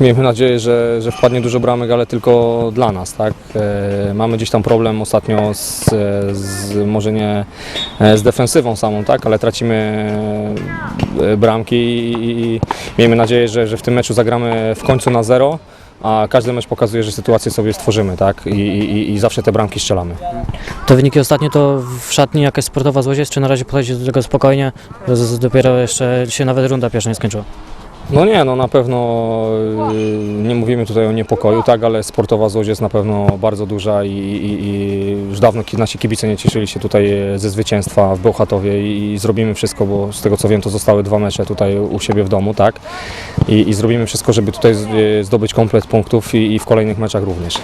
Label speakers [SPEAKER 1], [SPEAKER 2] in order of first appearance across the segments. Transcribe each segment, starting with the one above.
[SPEAKER 1] Miejmy, nadzieję, że, że wpadnie dużo bramek, ale tylko dla nas, tak? E, mamy gdzieś tam problem ostatnio z, z może nie e, z defensywą samą, tak? Ale tracimy e, bramki i, i miejmy nadzieję, że, że w tym meczu zagramy w końcu na zero, a każdy mecz pokazuje, że sytuację sobie stworzymy, tak? I, i, i zawsze te bramki strzelamy.
[SPEAKER 2] Te wyniki ostatnie to w szatni jakaś sportowa złość czy na razie podchodzicie do tego spokojnie? Dopiero jeszcze się nawet runda pierwsza nie skończyła.
[SPEAKER 1] No nie, no na pewno y, nie mówimy tutaj o niepokoju, tak, ale sportowa złość jest na pewno bardzo duża i, i, i już dawno nasi kibice nie cieszyli się tutaj e, ze zwycięstwa w Bełchatowie i, i zrobimy wszystko, bo z tego co wiem to zostały dwa mecze tutaj u siebie w domu, tak, i, i zrobimy wszystko, żeby tutaj e, zdobyć komplet punktów i, i w kolejnych meczach również.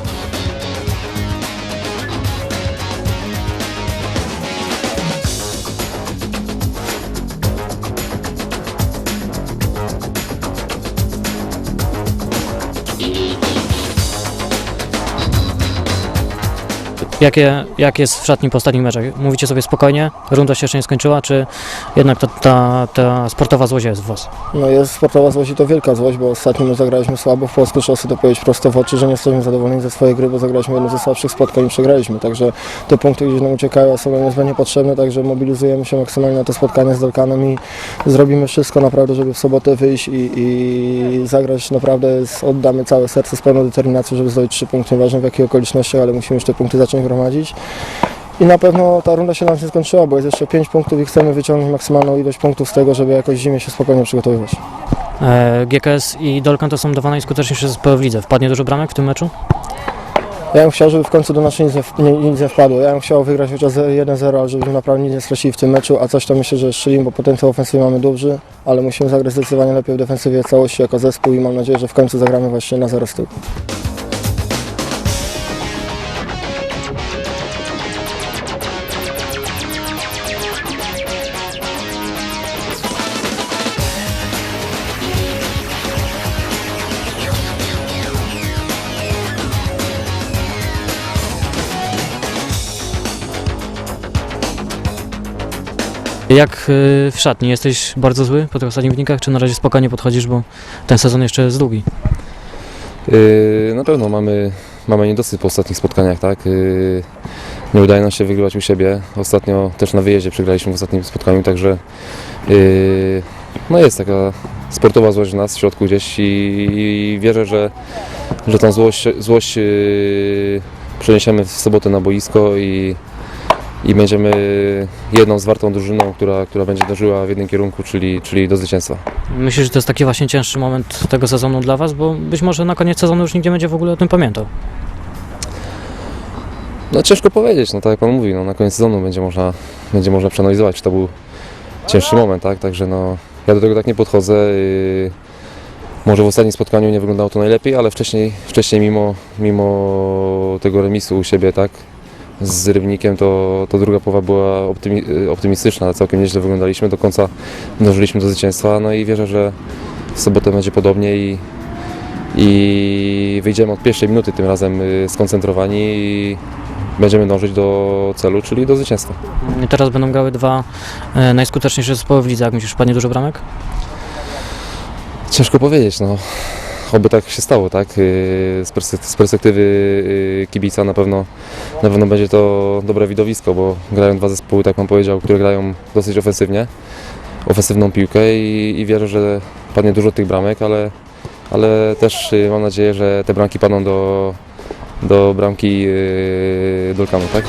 [SPEAKER 2] Jakie, jak jest w szatni po ostatnich meczach? Mówicie sobie spokojnie, runda się jeszcze nie skończyła, czy jednak ta, ta, ta sportowa złość jest w was?
[SPEAKER 3] No jest sportowa złość i to wielka złość, bo ostatnio my zagraliśmy słabo. W Polsce trzeba sobie to powiedzieć prosto w oczy, że nie jesteśmy zadowoleni ze swojej gry, bo zagraliśmy jedno ze słabszych spotkań i przegraliśmy. Także te punkty gdzieś nam uciekają, są nam niezbędnie potrzebne, także mobilizujemy się maksymalnie na to spotkanie z Dolkanem i zrobimy wszystko naprawdę, żeby w sobotę wyjść i, i zagrać naprawdę, z, oddamy całe serce z pełną determinacją, żeby zdobyć trzy punkty. Nieważne w jakich okolicznościach, ale musimy już te punkty zacząć gromadzić. I na pewno ta runda się nam nie skończyła, bo jest jeszcze 5 punktów i chcemy wyciągnąć maksymalną ilość punktów z tego, żeby jakoś zimie się spokojnie przygotowywać.
[SPEAKER 2] E, GKS i Dolkan to są dwa najskuteczniejsze zespoły w lidze. Wpadnie dużo bramek w tym meczu?
[SPEAKER 3] Ja bym chciał, żeby w końcu do nas nic nie, nie, nic nie wpadło. Ja bym chciał wygrać chociaż 1-0, ale żebyśmy naprawdę nic nie stracili w tym meczu, a coś to myślę, że strzelimy, bo potencjał ofensywy mamy duży, ale musimy zagrać zdecydowanie lepiej w defensywie całości jako zespół i mam nadzieję, że w końcu zagramy właśnie na 0 z tyłu.
[SPEAKER 2] Jak y, w szatni? Jesteś bardzo zły po tych ostatnich wynikach, czy na razie spokojnie podchodzisz, bo ten sezon jeszcze jest długi?
[SPEAKER 4] Yy, na pewno mamy, mamy niedosyt po ostatnich spotkaniach, tak? Yy, nie udaje nam się wygrywać u siebie. Ostatnio też na wyjeździe przegraliśmy w ostatnim spotkaniu, także no jest taka sportowa złość w nas w środku gdzieś i, wierzę, że, że tą złość, złość przeniesiemy w sobotę na boisko i, i będziemy jedną zwartą drużyną, która, która będzie dążyła w jednym kierunku, czyli, czyli do zwycięstwa.
[SPEAKER 2] Myślisz, że to jest taki właśnie cięższy moment tego sezonu dla was, bo być może na koniec sezonu już nikt nie będzie w ogóle o tym pamiętał.
[SPEAKER 4] No ciężko powiedzieć, no tak jak Pan mówi, no na koniec sezonu będzie można, będzie można przeanalizować, czy to był cięższy moment, tak, także no ja do tego tak nie podchodzę. Yy, może w ostatnim spotkaniu nie wyglądało to najlepiej, ale wcześniej, wcześniej mimo, mimo tego remisu u siebie, tak, z Rybnikiem, to, to druga połowa była optymi, yy, optymistyczna, całkiem nieźle wyglądaliśmy, do końca dążyliśmy do zwycięstwa, no i wierzę, że w sobotę będzie podobnie i, i wyjdziemy od pierwszej minuty tym razem yy, skoncentrowani i będziemy dążyć do celu, czyli do zwycięstwa.
[SPEAKER 2] I teraz będą grały dwa e, najskuteczniejsze zespoły w lidze. Jak myślisz, wpadnie dużo bramek?
[SPEAKER 4] Ciężko powiedzieć, no. Oby tak się stało, tak? Yy, Z perspek- z perspektywy kibica na pewno, na pewno będzie to dobre widowisko, bo grają dwa zespoły, tak Pan powiedział, które grają dosyć ofensywnie, ofensywną piłkę i, i wierzę, że padnie dużo tych bramek, ale, ale też yy, mam nadzieję, że te bramki padną do, do bramki yy, Dolkanu, tak?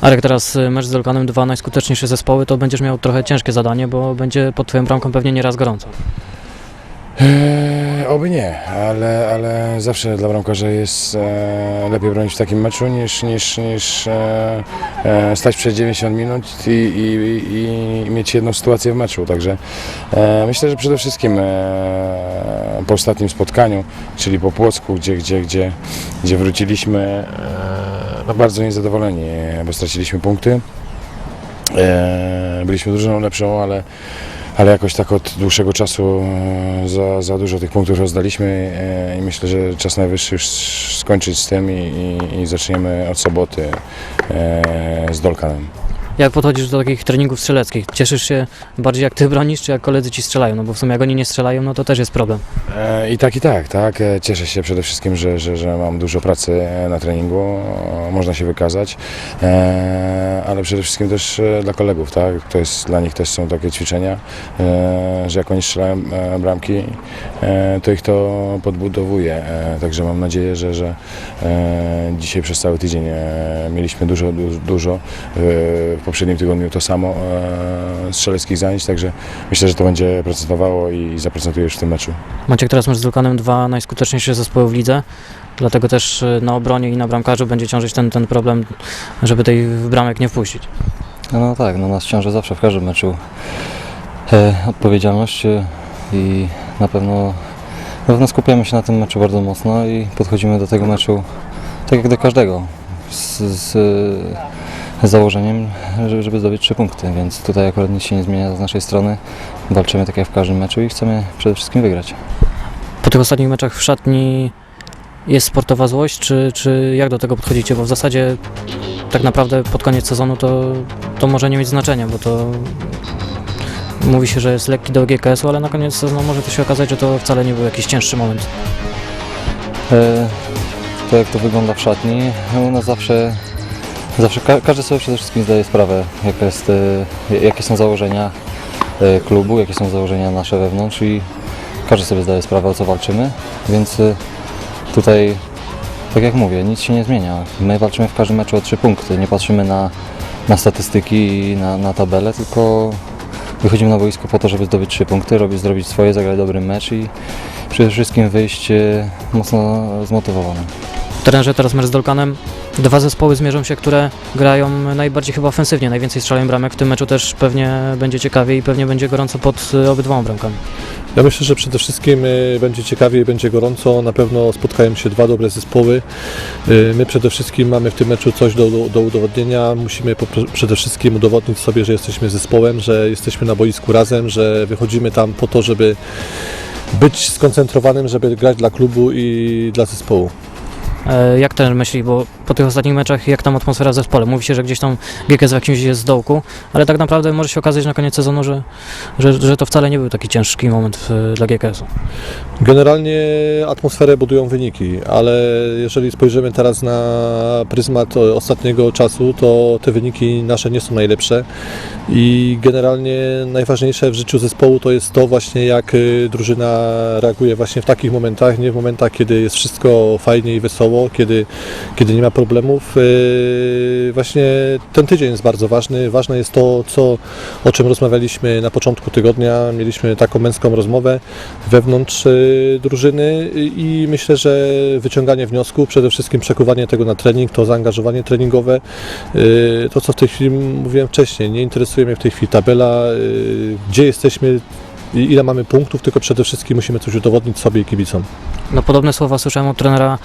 [SPEAKER 2] Arek, teraz y, mecz z Dolkanem, dwa najskuteczniejsze zespoły, to będziesz miał trochę ciężkie zadanie, bo będzie pod twoją bramką pewnie nieraz gorąco.
[SPEAKER 5] Eee, oby nie, ale, ale zawsze dla bramkarza jest e, lepiej bronić w takim meczu niż, niż, niż e, e, stać przez 90 minut i, i, i mieć jedną sytuację w meczu. Także e, myślę, że przede wszystkim e, po ostatnim spotkaniu, czyli po Płocku, gdzie, gdzie, gdzie, gdzie wróciliśmy e, no bardzo niezadowoleni, bo straciliśmy punkty. E, byliśmy drużyną lepszą, ale ale jakoś tak od dłuższego czasu e, za, za dużo tych punktów rozdaliśmy e, i myślę, że czas najwyższy już skończyć z tym i, i, i zaczniemy od soboty e, z Dolkanem.
[SPEAKER 2] Jak podchodzisz do takich treningów strzeleckich? Cieszysz się bardziej jak ty bronisz, czy jak koledzy ci strzelają? No bo w sumie jak oni nie strzelają, no to też jest problem.
[SPEAKER 5] E, I tak, i tak, tak. E, Cieszę się przede wszystkim, że, że, że mam dużo pracy e, na treningu, e, można się wykazać, e, ale przede wszystkim też e, dla kolegów, tak. To jest, dla nich też są takie ćwiczenia, e, że jak oni strzelają e, bramki, e, to ich to podbudowuje. E, Także mam nadzieję, że, że e, dzisiaj przez cały tydzień e, mieliśmy dużo, dużo, dużo. W poprzednim tygodniu to samo e, strzeleckich zajęć, także myślę, że to będzie procentowało i zaprocentuje już w tym meczu.
[SPEAKER 2] Macie teraz mecz z Vulkanem dwa najskuteczniejsze zespoły w lidze, dlatego też y, na obronie i na bramkarzu będzie ciążyć ten, ten problem, żeby tej bramek nie wpuścić.
[SPEAKER 6] No tak, no nas ciąży zawsze w każdym meczu e, odpowiedzialność e, i na pewno, na pewno skupiamy się na tym meczu bardzo mocno i podchodzimy do tego meczu tak jak do każdego z, z, e, z założeniem, żeby, żeby zdobyć trzy punkty, więc tutaj akurat nic się nie zmienia z naszej strony. Walczymy tak jak w każdym meczu i chcemy przede wszystkim wygrać.
[SPEAKER 2] Po tych ostatnich meczach w szatni jest sportowa złość, czy, czy jak do tego podchodzicie? Bo w zasadzie tak naprawdę pod koniec sezonu to, to może nie mieć znaczenia, bo to mówi się, że jest lekki do GKS-u, ale na koniec sezonu może to się okazać, że to wcale nie był jakiś cięższy moment.
[SPEAKER 6] E, To jak to wygląda w szatni, no, u nas zawsze, zawsze ka- każdy sobie przede wszystkim zdaje sprawę, jest, e, jakie są założenia e, klubu, jakie są założenia nasze wewnątrz i każdy sobie zdaje sprawę o co walczymy, więc e, tutaj, tak jak mówię, nic się nie zmienia. My walczymy w każdym meczu o trzy punkty, nie patrzymy na, na statystyki i na, na tabelę, tylko wychodzimy na boisko po to, żeby zdobyć trzy punkty, robić, zrobić swoje, zagrać dobry mecz i przede wszystkim wyjść mocno zmotywowanym.
[SPEAKER 2] Trenerze teraz mecz z Dolkanem. Dwa zespoły zmierzą się, które grają najbardziej chyba ofensywnie, najwięcej strzelają bramek. W tym meczu też pewnie będzie ciekawie i pewnie będzie gorąco pod y, obydwoma bramkami.
[SPEAKER 7] Ja myślę, że przede wszystkim y, będzie ciekawie będzie gorąco. Na pewno spotkają się dwa dobre zespoły. Y, My przede wszystkim mamy w tym meczu coś do, do, do udowodnienia. Musimy przede wszystkim udowodnić sobie, że jesteśmy zespołem, że jesteśmy na boisku razem, że wychodzimy tam po to, żeby być skoncentrowanym, żeby grać dla klubu i dla zespołu.
[SPEAKER 2] E, Jak trener myśli, bo po tych ostatnich meczach jak tam atmosfera w zespole? Mówi się, że gdzieś tam GKS w jakimś jest z dołku, ale tak naprawdę może się okazać na koniec sezonu, że, że, że to wcale nie był taki ciężki moment w, dla GKS-u.
[SPEAKER 7] Generalnie atmosferę budują wyniki, ale jeżeli spojrzymy teraz na pryzmat e, ostatniego czasu, to te wyniki nasze nie są najlepsze i generalnie najważniejsze w życiu zespołu to jest to właśnie jak y, drużyna reaguje właśnie w takich momentach, nie w momentach kiedy jest wszystko fajnie i wesoło, kiedy, kiedy nie ma problemów. Y, Właśnie ten tydzień jest bardzo ważny. Ważne jest to, co, o czym rozmawialiśmy na początku tygodnia. Mieliśmy taką męską rozmowę wewnątrz y, drużyny i myślę, że wyciąganie wniosków, przede wszystkim przekuwanie tego na trening, to zaangażowanie treningowe, y, to co w tej chwili mówiłem wcześniej, nie interesuje mnie w tej chwili tabela, gdzie jesteśmy, i ile mamy punktów, tylko przede wszystkim musimy coś udowodnić sobie i kibicom.
[SPEAKER 2] No podobne słowa słyszałem od trenera e,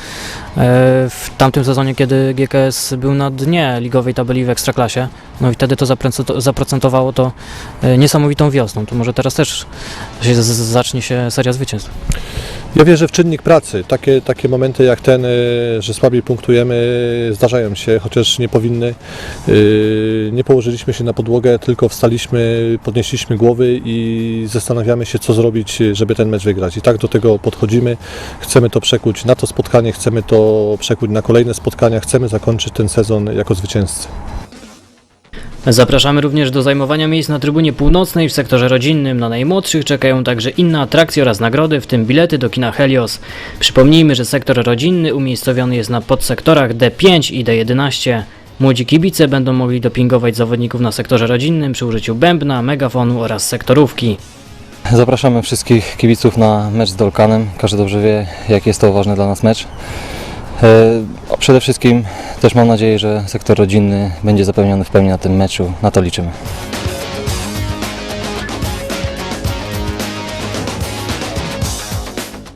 [SPEAKER 2] w tamtym sezonie, kiedy GKS był na dnie ligowej tabeli w Ekstraklasie. No i wtedy to zaprocento- zaprocentowało to e, niesamowitą wiosną. To może teraz też się zacznie się seria zwycięstw.
[SPEAKER 7] Ja wierzę w czynnik pracy. Takie, takie momenty jak ten, y, że słabiej punktujemy, zdarzają się, chociaż nie powinny. Y, Nie położyliśmy się na podłogę, tylko wstaliśmy, podnieśliśmy głowy i zastanawiamy się, co zrobić, żeby ten mecz wygrać. I tak do tego podchodzimy. Chcemy to przekuć na to spotkanie, chcemy to przekuć na kolejne spotkania, chcemy zakończyć ten sezon jako zwycięzcy.
[SPEAKER 2] Zapraszamy również do zajmowania miejsc na trybunie północnej w sektorze rodzinnym. Na najmłodszych czekają także inne atrakcje oraz nagrody, w tym bilety do kina Helios. Przypomnijmy, że sektor rodzinny umiejscowiony jest na podsektorach D5 i D11. Młodzi kibice będą mogli dopingować zawodników na sektorze rodzinnym przy użyciu bębna, megafonu oraz sektorówki.
[SPEAKER 6] Zapraszamy wszystkich kibiców na mecz z Dolkanem. Każdy dobrze wie, jak jest to ważny dla nas mecz. E, Przede wszystkim też mam nadzieję, że sektor rodzinny będzie zapewniony w pełni na tym meczu. Na to liczymy.